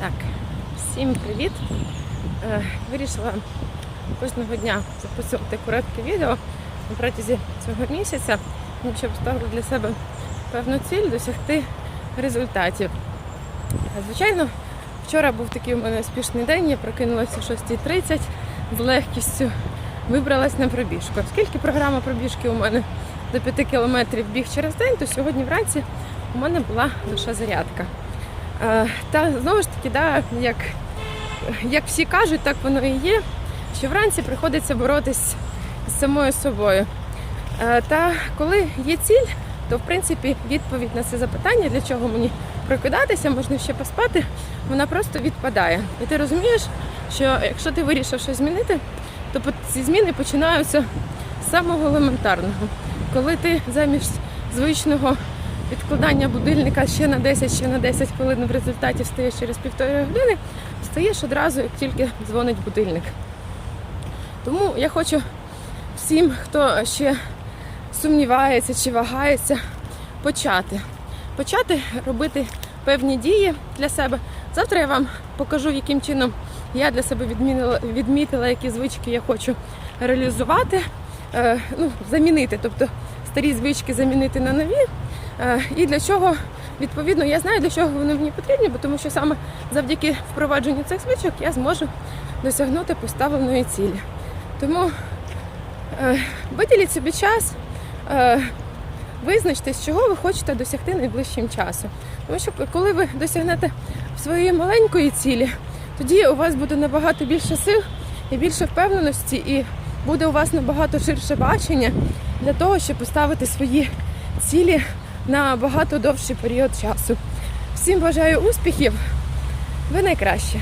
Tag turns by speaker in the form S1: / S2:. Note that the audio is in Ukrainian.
S1: Так, всім привіт! Е, Вирішила кожного дня записувати коротке відео на протязі цього місяця, тому що поставила для себе певну ціль досягти результатів. Е, Звичайно, вчора був такий у мене успішний день, я прокинулася о 6.30 з легкістю, вибралась на пробіжку. Оскільки програма пробіжки у мене до 5 кілометрів біг через день, то сьогодні вранці у мене була лише зарядка. Е, Та знову ж таки, да, як, як всі кажуть, так воно і є, що вранці приходиться боротись з самою собою. Е, Та коли є ціль, то в принципі відповідь на це запитання, для чого мені прокидатися, можна ще поспати, вона просто відпадає. І ти розумієш, що якщо ти вирішив щось змінити, то ці зміни починаються з самого елементарного. Коли ти замість звичного відкладання будильника ще на 10, ще на 10 хвилин в результаті встаєш через півтори години, встаєш одразу, як тільки дзвонить будильник. Тому я хочу всім, хто ще сумнівається чи вагається, почати. Почати робити певні дії для себе. Завтра я вам покажу, яким чином я для себе відмінила, відмітила, які звички я хочу реалізувати, е, ну, замінити, тобто старі звички замінити на нові. Е, І для чого, відповідно, я знаю, для чого вони мені потрібні, бо тому що саме завдяки впровадженню цих звичок я зможу досягнути поставленої цілі. Тому е, виділіть собі час, е, визначтесь, чого ви хочете досягти найближчим часом. Тому що коли ви досягнете своєї маленької цілі, тоді у вас буде набагато більше сил і більше впевненості, і буде у вас набагато ширше бачення для того, щоб поставити свої цілі на багато довший період часу. Всім бажаю успіхів! Ви найкраще!